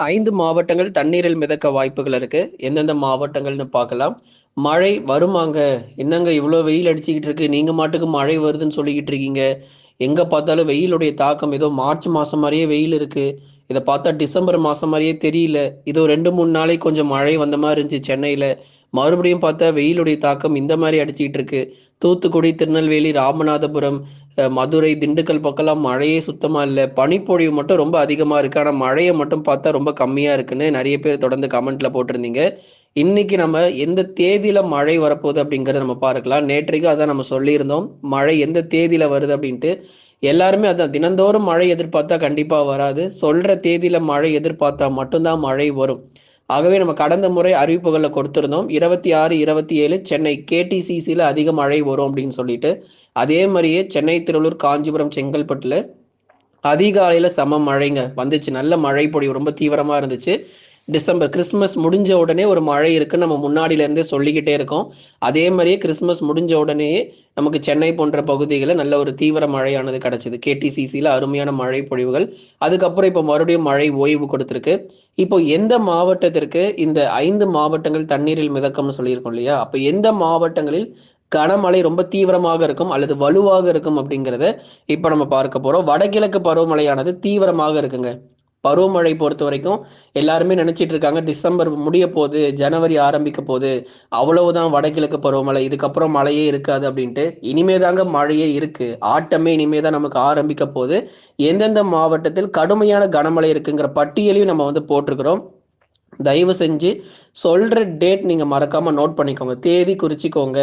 ஐந்து மாவட்டங்கள் தண்ணீரில் மிதக்க வாய்ப்புகள் இருக்கு. எந்தெந்த மாவட்டங்கள்னு பார்க்கலாம். மழை வருமாங்க. என்னங்க இவ்வளோ வெயில் அடிச்சுக்கிட்டு இருக்கு? நீங்க மாட்டுக்கு மழை வருதுன்னு சொல்லிக்கிட்டு இருக்கீங்க. எங்க பார்த்தாலும் வெயிலுடைய தாக்கம். ஏதோ மார்ச் மாசம் மாதிரியே வெயில் இருக்கு. இதை பார்த்தா டிசம்பர் மாசம் மாதிரியே தெரியல. இதோ ரெண்டு மூணு நாளைக்கு கொஞ்சம் மழை வந்த மாதிரி இருந்துச்சு சென்னையில. மறுபடியும் பார்த்தா வெயிலுடைய தாக்கம் இந்த மாதிரி அடிச்சுக்கிட்டு இருக்கு. தூத்துக்குடி திருநெல்வேலி ராமநாதபுரம் மதுரை திண்டுக்கல் பக்கம்லாம் மழையே சுத்தமாக இல்லை. பனிப்பொழிவு மட்டும் ரொம்ப அதிகமாக இருக்குது ஆனால் மழையை மட்டும் பார்த்தா ரொம்ப கம்மியாக இருக்குன்னு நிறைய பேர் தொடர்ந்து கமெண்ட்டில் போட்டிருந்தீங்க. இன்னைக்கு நம்ம எந்த தேதியில் மழை வரப்போகுது அப்படிங்கிறத நம்ம பார்க்கலாம். நேற்றைக்கு அதான் நம்ம சொல்லியிருந்தோம். மழை எந்த தேதியில் வருது அப்படின்ட்டு. எல்லாருமே அதான் தினந்தோறும் மழை எதிர்பார்த்தா கண்டிப்பாக வராது. சொல்கிற தேதியில் மழை எதிர்பார்த்தா மட்டும்தான் மழை வரும். ஆகவே நம்ம கடந்த முறை அறிவிப்புகளில் கொடுத்துருந்தோம். இருபத்தி ஆறு இருபத்தி ஏழு சென்னை கேடிசிசியில் அதிக மழை வரும் அப்படின்னு சொல்லிட்டு அதே மாதிரியே சென்னை திருவள்ளூர் காஞ்சிபுரம் செங்கல்பட்டில் அதிகாலையில் செம மழைங்க வந்துச்சு. நல்ல மழை பொடி ரொம்ப தீவிரமாக இருந்துச்சு. டிசம்பர் கிறிஸ்மஸ் முடிஞ்ச உடனே ஒரு மழை இருக்குன்னு நம்ம முன்னாடில இருந்தே சொல்லிக்கிட்டே இருக்கோம். அதே மாதிரியே கிறிஸ்மஸ் முடிஞ்ச உடனே நமக்கு சென்னை போன்ற பகுதிகளில் நல்ல ஒரு தீவிர மழையானது கிடைச்சிது. கேடிசிசியில் அருமையான மழை பொழிவுகள். அதுக்கப்புறம் இப்போ மறுபடியும் மழை ஓய்வு கொடுத்துருக்கு. இப்போ எந்த மாவட்டத்திற்கு இந்த ஐந்து மாவட்டங்கள் தண்ணீரில் மிதக்கம்னு சொல்லியிருக்கோம் இல்லையா? அப்போ எந்த மாவட்டங்களில் கனமழை ரொம்ப தீவிரமாக இருக்கும் அல்லது வலுவாக இருக்கும் அப்படிங்கிறத இப்போ நம்ம பார்க்க போகிறோம் வடகிழக்கு பருவமழையானது தீவிரமாக இருக்குங்க. பருவமழை பொறுத்த வரைக்கும் எல்லாருமே நினைச்சிட்டு இருக்காங்க டிசம்பர் முடிய போகுது ஜனவரி ஆரம்பிக்க போகுது அவ்வளவுதான் வடகிழக்கு பருவமழை இதுக்கப்புறம் மழையே இருக்காது அப்படின்ட்டு இனிமே தாங்க மழையே இருக்கு. ஆட்டமே இனிமே தான் நமக்கு ஆரம்பிக்க போகுது. எந்தெந்த மாவட்டத்தில் கடுமையான கனமழை இருக்குங்கிற பட்டியலையும் நம்ம வந்து போட்டிருக்கிறோம். தயவு செஞ்சு சொல்ற டேட் நீங்க மறக்காம நோட் பண்ணிக்கோங்க. தேதி குறிச்சிக்கோங்க.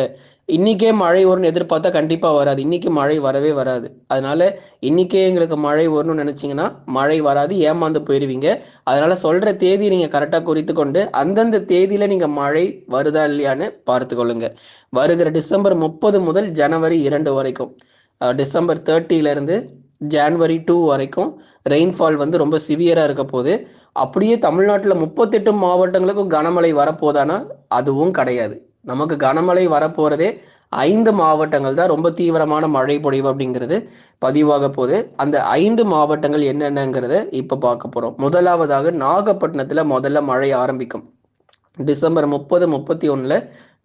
இன்னைக்கே மழை வரும்னு எதிர்பார்த்தா கண்டிப்பா வராது. இன்னைக்கு மழை வரவே வராது. அதனால இன்னைக்கே எங்களுக்கு மழை வரணும்னு நினைச்சீங்கன்னா மழை வராது ஏமாந்து போயிருவீங்க. அதனால சொல்ற தேதி நீங்க கரெக்டாக குறித்து கொண்டு அந்தந்த தேதியில நீங்க மழை வருதா இல்லையான்னு பார்த்துக்கொள்ளுங்க. வருகிற டிசம்பர் முப்பது முதல் ஜனவரி இரண்டு வரைக்கும். டிசம்பர் 30 இருந்து ஜான்வரி டூ வரைக்கும் ரெயின்ஃபால் வந்து ரொம்ப சிவியரா இருக்க போகுது. அப்படியே தமிழ்நாட்டில் முப்பத்தெட்டு மாவட்டங்களுக்கும் கனமழை வரப்போதானா அதுவும் கிடையாது. நமக்கு கனமழை வரப்போகிறதே ஐந்து மாவட்டங்கள் தான் ரொம்ப தீவிரமான மழை பொழிவு அப்படிங்கிறது பதிவாக போகுது. அந்த ஐந்து மாவட்டங்கள் என்னென்னங்கிறத இப்போ பார்க்க போகிறோம் முதலாவதாக நாகப்பட்டினத்தில் முதல்ல மழை ஆரம்பிக்கும். டிசம்பர் முப்பது முப்பத்தி ஒன்றில்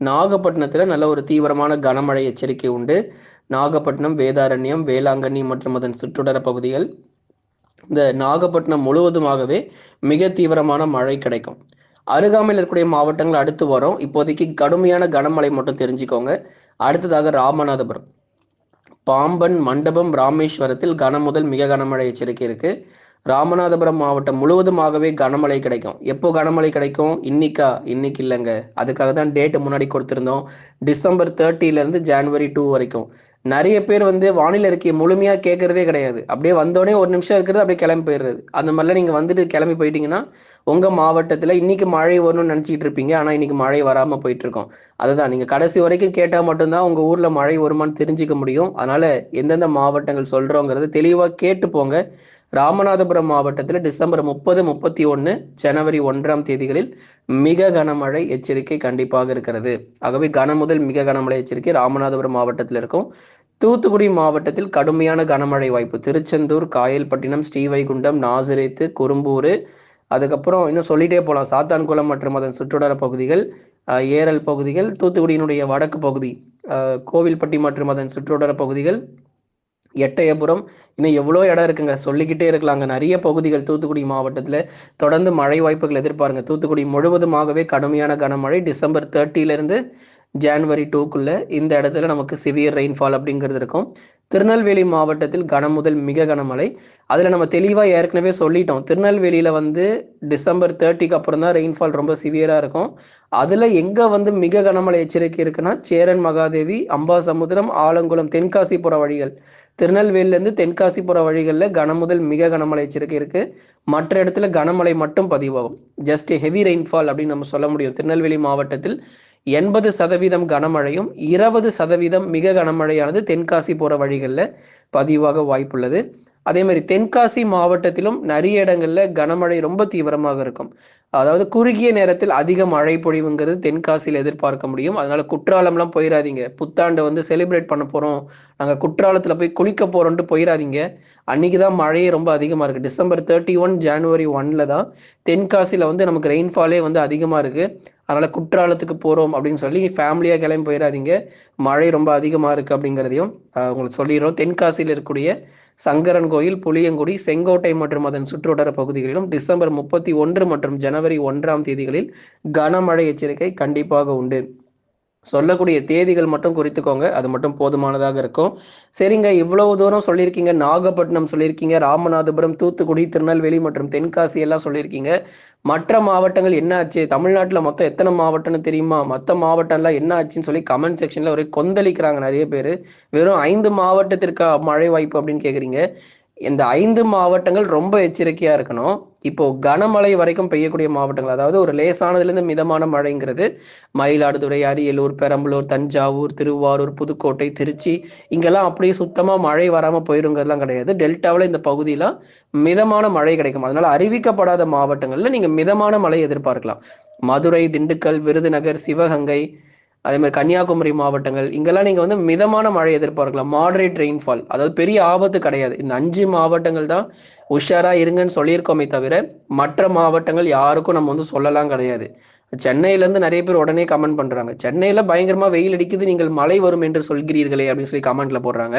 நாகப்பட்டினத்தில் நல்ல ஒரு தீவிரமான கனமழை எச்சரிக்கை உண்டு. நாகப்பட்டினம் வேதாரண்யம் வேளாங்கண்ணி மற்றும் அதன் சுற்றுடர பகுதிகள். இந்த நாகப்பட்டினம் முழுவதுமாகவே மிக தீவிரமான மழை கிடைக்கும். அருகாமையில் இருக்கக்கூடிய மாவட்டங்கள் அடுத்து வரும். இப்போதைக்கு கடுமையான கனமழை மட்டும் தெரிஞ்சுக்கோங்க. அடுத்ததாக ராமநாதபுரம். பாம்பன் மண்டபம் ராமேஸ்வரத்தில் கன முதல் மிக கனமழை எச்சரிக்கை இருக்கு. ராமநாதபுரம் மாவட்டம் முழுவதுமாகவே கனமழை கிடைக்கும். எப்போ கனமழை கிடைக்கும்? இன்னைக்கா? இன்னைக்கு இல்லைங்க. அதுக்காக தான் டேட்டு முன்னாடி கொடுத்துருந்தோம். டிசம்பர் 30 ல இருந்து ஜான்வரி டூ வரைக்கும். நிறைய பேர் வந்து வானிலை அறிக்கையை முழுமையாக கேட்கறதே கிடையாது. அப்படியே வந்தோடனே ஒரு நிமிஷம் இருக்கிறது அப்படியே கிளம்பி போயிடுறது. அந்த மாதிரிலாம் நீங்கள் வந்துட்டு கிளம்பி போயிட்டீங்கன்னா உங்க மாவட்டத்துல இன்னைக்கு மழை வரும்னு நினைச்சிட்டு இருப்பீங்க. ஆனா இன்னைக்கு மழை வராம போயிட்டு இருக்கோம் அதுதான் நீங்க கடைசி வரைக்கும் கேட்டா மட்டும்தான் உங்க ஊர்ல மழை வருமான்னு தெரிஞ்சுக்க முடியும். அதனால எந்தெந்த மாவட்டங்கள் சொல்றோங்கிறது தெளிவா கேட்டு போங்க. ராமநாதபுரம் மாவட்டத்தில் டிசம்பர் முப்பது முப்பத்தி ஒன்று ஜனவரி ஒன்றாம் தேதிகளில் மிக கனமழை எச்சரிக்கை கண்டிப்பாக இருக்கிறது. ஆகவே கன முதல் மிக கனமழை எச்சரிக்கை ராமநாதபுரம் மாவட்டத்தில் இருக்கும். தூத்துக்குடி மாவட்டத்தில் கடுமையான கனமழை வாய்ப்பு. திருச்செந்தூர் காயல்பட்டினம் ஸ்ரீவைகுண்டம் நாசிரேத்து குறும்பூர் அதுக்கப்புறம் இன்னும் சொல்லிட்டே போகலாம் சாத்தான்குளம் மற்றும் அதன் சுற்றுவட்டார பகுதிகள் ஏரல் பகுதிகள் தூத்துக்குடியினுடைய வடக்கு பகுதி கோவில்பட்டி மற்றும் அதன் சுற்றுவட்டார பகுதிகள் எட்டயபுரம். இன்னும் எவ்வளோ இடம் இருக்குங்க. சொல்லிக்கிட்டே இருக்கலாங்க. நிறைய பகுதிகள் தூத்துக்குடி மாவட்டத்தில் தொடர்ந்து மழை வாய்ப்புகள் எதிர்பாருங்க. தூத்துக்குடி முழுவதுமாகவே கடுமையான கனமழை டிசம்பர் தேர்ட்டிலேருந்து ஜான்வரி டூக்குள்ளே இந்த இடத்துல நமக்கு சிவியர் ரெயின்ஃபால் அப்படிங்கிறது இருக்கும். திருநெல்வேலி மாவட்டத்தில் கனமுதல் மிக கனமழை அதில் நம்ம தெளிவாக ஏற்கனவே சொல்லிட்டோம். திருநெல்வேலியில் வந்து டிசம்பர் தேர்ட்டிக்கு அப்புறம் தான் ரெயின்ஃபால் ரொம்ப சிவியராக இருக்கும். அதில் எங்கே வந்து மிக கனமழை எச்சரிக்கை இருக்குன்னா சேரன் மகாதேவி அம்பாசமுத்திரம் ஆலங்குளம் தென்காசிபுர வழிகள். திருநெல்வேலியிலேருந்து தென்காசிபுர வழிகளில் கனமுதல் மிக கனமழை எச்சரிக்கை இருக்குது மற்ற இடத்துல கனமழை மட்டும் பதிவாகும். ஜஸ்ட் ஹெவி ரெயின்ஃபால் அப்படின்னு நம்ம சொல்ல முடியும். திருநெல்வேலி மாவட்டத்தில் எண்பது சதவீதம் கனமழையும் இருபது சதவீதம் மிக கனமழையானது தென்காசி போற வழிகளில் பதிவாக வாய்ப்புள்ளது. அதே மாதிரி தென்காசி மாவட்டத்திலும் நிறைய இடங்களில் கனமழை ரொம்ப தீவிரமாக இருக்கும். அதாவது குறுகிய நேரத்தில் அதிக மழை பொழிவுங்கிறது தென்காசியில் எதிர்பார்க்க முடியும். அதனால குற்றாலம்லாம் போயிடாதீங்க புத்தாண்டு வந்து செலிப்ரேட் பண்ண போகிறோம் நாங்கள் குற்றாலத்தில் போய் குளிக்க போகிறோன்ட்டு போயிடாதீங்க அன்றைக்கி தான் மழையே ரொம்ப அதிகமாக இருக்குது டிசம்பர் தேர்ட்டி ஒன் ஜான்வரி ஒன்ல தான் தென்காசியில் வந்து நமக்கு ரெயின்ஃபாலே வந்து அதிகமாக இருக்குது அதனால் குற்றாலத்துக்கு போகிறோம் அப்படின்னு சொல்லி ஃபேமிலியாக கிளம்பி போயிடாதீங்க மழை ரொம்ப அதிகமாக இருக்குது அப்படிங்கிறதையும் உங்களுக்கு சொல்லிடுறோம். தென்காசியில் இருக்கக்கூடிய சங்கரன் கோயில் புளியங்குடி செங்கோட்டை மற்றும் அதன் சுற்றுவட்டார பகுதிகளிலும் டிசம்பர் முப்பத்தி ஒன்று மற்றும் ஜனவரி ஒன்றாம் தேதிகளில் கனமழை எச்சரிக்கை கண்டிப்பாக உண்டு. சொல்லக்கூடிய தேதிகள் மட்டும் குறித்துக்கோங்க. அது மட்டும் போதுமானதாக இருக்கும். சரிங்க இவ்வளவு தூரம் சொல்லியிருக்கீங்க. நாகப்பட்டினம் சொல்லியிருக்கீங்க. ராமநாதபுரம் தூத்துக்குடி திருநெல்வேலி மற்றும் தென்காசி எல்லாம் சொல்லியிருக்கீங்க. மற்ற மாவட்டங்கள் என்ன ஆச்சு? தமிழ்நாட்டில் மொத்தம் எத்தனை மாவட்டம்னு தெரியுமா? மற்ற மாவட்டம்லாம் என்ன ஆச்சுன்னு சொல்லி கமெண்ட் செக்ஷனில் ஒரே கொந்தளிக்கிறாங்க நிறைய பேர். வெறும் ஐந்து மாவட்டத்திற்கு மழை வாய்ப்பு அப்படின்னு கேட்குறீங்க இந்த ஐந்து மாவட்டங்கள் ரொம்ப எச்சரிக்கையாக இருக்கணும். இப்போ கனமழை வரைக்கும் பெய்யக்கூடிய மாவட்டங்கள் அதாவது ஒரு லேசானதுலேருந்து மிதமான மழைங்கிறது மயிலாடுதுறை அரியலூர் பெரம்பலூர் தஞ்சாவூர் திருவாரூர் புதுக்கோட்டை திருச்சி இங்கெல்லாம் அப்படியே சுத்தமாக மழை வராமல் போயிருங்கிறதுலாம் கிடையாது. டெல்டாவில் இந்த பகுதியெலாம் மிதமான மழை கிடைக்கும். அதனால அறிவிக்கப்படாத மாவட்டங்களில் நீங்கள் மிதமான மழை எதிர்பார்க்கலாம். மதுரை திண்டுக்கல் விருதுநகர் சிவகங்கை அதே மாதிரி கன்னியாகுமரி மாவட்டங்கள் இங்கெல்லாம் நீங்கள் வந்து மிதமான மழை எதிர்பார்க்கலாம். மாடரேட் ரெயின்ஃபால் அதாவது பெரிய ஆபத்து கிடையாது. இந்த அஞ்சு மாவட்டங்கள் தான் உஷாராக இருங்கன்னு சொல்லியிருக்கோமே தவிர மற்ற மாவட்டங்கள் யாருக்கும் நம்ம வந்து சொல்லலாம் கிடையாது. சென்னையிலேருந்து நிறைய பேர் உடனே கமெண்ட் பண்ணுறாங்க சென்னையில் பயங்கரமாக வெயில் அடிக்குது நீங்கள் மழை வரும் என்று சொல்கிறீர்களே அப்படின்னு சொல்லி கமெண்ட்டில் போடுறாங்க.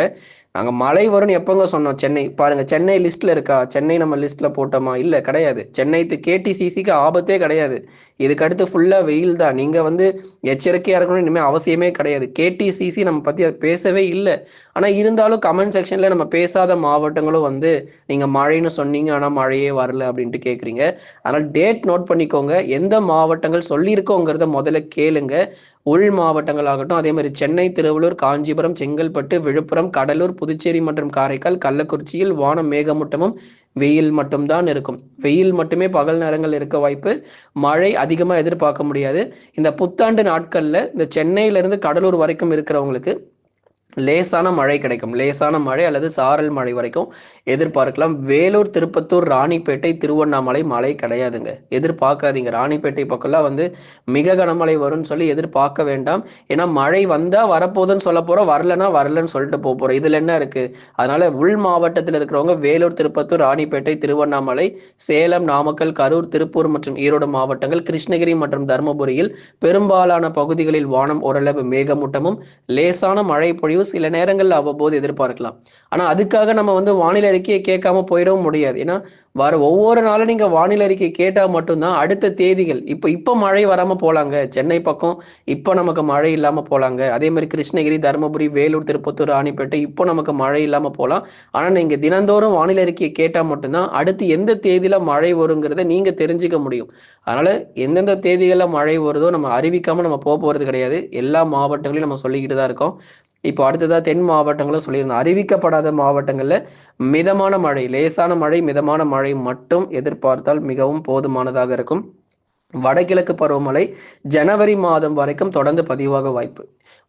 நாங்கள் மழை வரும்னு எப்போங்க சொன்னோம்? சென்னை. பாருங்க சென்னை லிஸ்ட்ல இருக்கா? சென்னை நம்ம லிஸ்ட்ல போட்டோமா? இல்லை கிடையாது. சென்னை கேடிசிசிக்கு ஆபத்தே கிடையாது. இதுக்கு அடுத்து ஃபுல்லாக வெயில் தான். நீங்கள் வந்து எச்சரிக்கையாக இருக்கணும் இனிமேல் அவசியமே கிடையாது. கேடிசிசி நம்ம பற்றி அது பேசவே இல்லை. ஆனால் இருந்தாலும் கமெண்ட் செக்ஷனில் நம்ம பேசாத மாவட்டங்களும் வந்து நீங்கள் மழைன்னு சொன்னீங்க ஆனால் மழையே வரல அப்படின்ட்டு கேட்குறீங்க அதனால் டேட் நோட் பண்ணிக்கோங்க. எந்த மாவட்டங்கள் சொல்லியிருக்கோங்கிறத முதல்ல கேளுங்க. உள் மாவட்டங்கள் ஆகட்டும் அதே மாதிரி சென்னை திருவள்ளூர் காஞ்சிபுரம் செங்கல்பட்டு விழுப்புரம் கடலூர் புதுச்சேரி மற்றும் காரைக்கால் கள்ளக்குறிச்சியில் வானம் மேகமூட்டமும் வெயில் மட்டும்தான் இருக்கும். வெயில் மட்டுமே பகல் நேரங்கள் இருக்க வாய்ப்பு மழை அதிகமாக எதிர்பார்க்க முடியாது. இந்த புத்தாண்டு நாட்களில் இந்த சென்னையிலேருந்து கடலூர் வரைக்கும் இருக்கிறவங்களுக்கு லேசான மழை கிடைக்கும். லேசான மழை அல்லது சாரல் மழை வரைக்கும் எதிர்பார்க்கலாம். வேலூர் திருப்பத்தூர் ராணிப்பேட்டை திருவண்ணாமலை மழை கிடையாதுங்க. எதிர்பார்க்காதீங்க. ராணிப்பேட்டை பக்கம்லாம் வந்து மிக கனமழை வரும்னு சொல்லி எதிர்பார்க்க வேண்டாம். ஏன்னா மழை வந்தால் வரப்போகுதுன்னு சொல்ல போகிறோம் வரலன்னா வரலன்னு சொல்லிட்டு போக போகிறோம் இதில் என்ன இருக்குது அதனால உள் மாவட்டத்தில் இருக்கிறவங்க வேலூர் திருப்பத்தூர் ராணிப்பேட்டை திருவண்ணாமலை சேலம் நாமக்கல் கரூர் திருப்பூர் மற்றும் ஈரோடு மாவட்டங்கள் கிருஷ்ணகிரி மற்றும் தருமபுரியில் பெரும்பாலான பகுதிகளில் வானம் ஓரளவு மேகமூட்டமும் லேசான மழை பொழிவு சில நேரங்களில் அவ்வப்போது எதிர்பார்க்கலாம். ஆனால் அதுக்காக நம்ம வந்து வானிலை அறிக்கையை கேட்காம போயிடவும் முடியாது. ஏன்னா வர ஒவ்வொரு நாளும் நீங்கள் வானிலை அறிக்கை கேட்டால் மட்டும்தான் அடுத்த தேதிகள். இப்போ இப்போ மழை வராமல் போகலாங்க சென்னை பக்கம் இப்போ நமக்கு மழை இல்லாமல் போகலாங்க அதே மாதிரி கிருஷ்ணகிரி தருமபுரி வேலூர் திருப்பத்தூர் ராணிப்பேட்டை இப்போ நமக்கு மழை இல்லாமல் போகலாம் ஆனால் நீங்கள் தினந்தோறும் வானிலை அறிக்கையை கேட்டால் மட்டும்தான் அடுத்து எந்த தேதியில் மழை வருங்கிறத நீங்கள் தெரிஞ்சுக்க முடியும். அதனால் எந்தெந்த தேதிகளில் மழை வருதோ நம்ம அறிவிக்காமல் நம்ம போக போகிறது கிடையாது. எல்லா மாவட்டங்களையும் நம்ம சொல்லிக்கிட்டு தான் இருக்கோம். இப்போ அடுத்ததாக தென் மாவட்டங்களும் சொல்லியிருந்தோம். அறிவிக்கப்படாத மாவட்டங்களில் மிதமான மழை லேசான மழை மிதமான மழை மட்டும் எதிர்பார்த்தால் மிகவும் போதுமானதாக இருக்கும். வடகிழக்கு பருவமழை ஜனவரி மாதம் வரைக்கும் தொடர்ந்து பதிவாக வாய்ப்பு.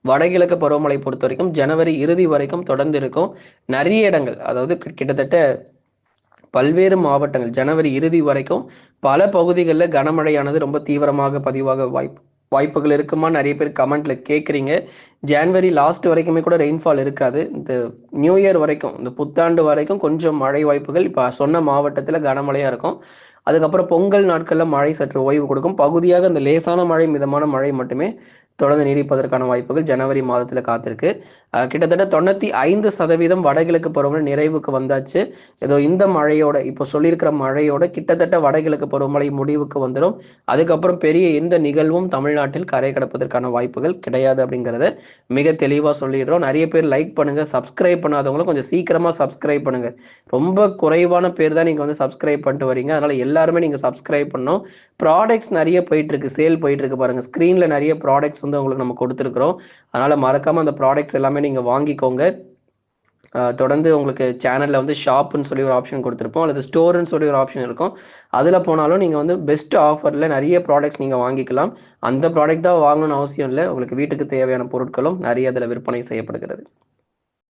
வடகிழக்கு பருவமழை பொறுத்த வரைக்கும் ஜனவரி இறுதி வரைக்கும் தொடர்ந்து இருக்கும் நிறைய இடங்கள் அதாவது கிட்டத்தட்ட பல்வேறு மாவட்டங்கள் ஜனவரி இறுதி வரைக்கும் பல பகுதிகளில் கனமழையானது ரொம்ப தீவிரமாக பதிவாக வாய்ப்பு. வாய்ப்புகள் இருக்குமா? நிறைய பேர் கமெண்ட்ல கேட்குறீங்க ஜான்வரி லாஸ்ட் வரைக்குமே கூட ரெயின்ஃபால் இருக்காது. இந்த நியூ இயர் வரைக்கும் இந்த புத்தாண்டு வரைக்கும் கொஞ்சம் மழை வாய்ப்புகள். இப்போ சொன்ன மாவட்டத்தில் கனமழையாக இருக்கும். அதுக்கப்புறம் பொங்கல் நாட்களில் மழை சற்று ஓய்வு கொடுக்கும். பகுதியாக இந்த லேசான மழை மிதமான மழை மட்டுமே தொடர்ந்து நீடிப்பதற்கான வாய்ப்புகள் ஜனவரி மாதத்தில் காத்திருக்கு. கிட்டத்தட்ட தொண்ணூற்றி ஐந்து சதவீதம் வடகிழக்கு பருவமழை நிறைவுக்கு வந்தாச்சு. ஏதோ இந்த மழையோட இப்போ சொல்லியிருக்கிற மழையோட கிட்டத்தட்ட வடகிழக்கு பருவமழை முடிவுக்கு வந்துடும் அதுக்கப்புறம் பெரிய எந்த நிகழ்வும் தமிழ்நாட்டில் கரை கடப்பதற்கான வாய்ப்புகள் கிடையாது அப்படிங்கிறத மிக தெளிவாக சொல்லிடுறோம். நிறைய பேர் லைக் பண்ணுங்கள் சப்ஸ்கிரைப் பண்ணாதவங்களும் கொஞ்சம் சீக்கிரமாக சப்ஸ்கிரைப் பண்ணுங்கள் ரொம்ப குறைவான பேர் தான் நீங்கள் வந்து சப்ஸ்கிரைப் பண்ணிட்டு வரீங்க. அதனால் எல்லாருமே நீங்கள் சப்ஸ்கிரைப் பண்ணோம் ப்ராடக்ட்ஸ் நிறைய போயிட்டுருக்கு சேல் போயிட்டுருக்கு பாருங்கள் ஸ்க்ரீனில் நிறைய ப்ராடக்ட்ஸ் வந்து உங்களுக்கு நம்ம கொடுத்துருக்குறோம். அதனால் மறக்காமல் அந்த ப்ராடக்ட்ஸ் எல்லாமே நீங்கள் வாங்கிக்கோங்க. தொடர்ந்து உங்களுக்கு சேனலில் வந்து ஷாப்புன்னு சொல்லி ஒரு ஆப்ஷன் கொடுத்துருப்போம். அல்லது ஸ்டோர்னு சொல்லி ஒரு ஆப்ஷன் இருக்கும். அதில் போனாலும் நீங்கள் வந்து பெஸ்ட் ஆஃபரில் நிறைய ப்ராடக்ட்ஸ் நீங்கள் வாங்கிக்கலாம். அந்த ப்ராடக்ட் தான் வாங்கணும்னு அவசியம் இல்லை. உங்களுக்கு வீட்டுக்கு தேவையான பொருட்களும் நிறைய அதில் விற்பனை செய்யப்படுகிறது.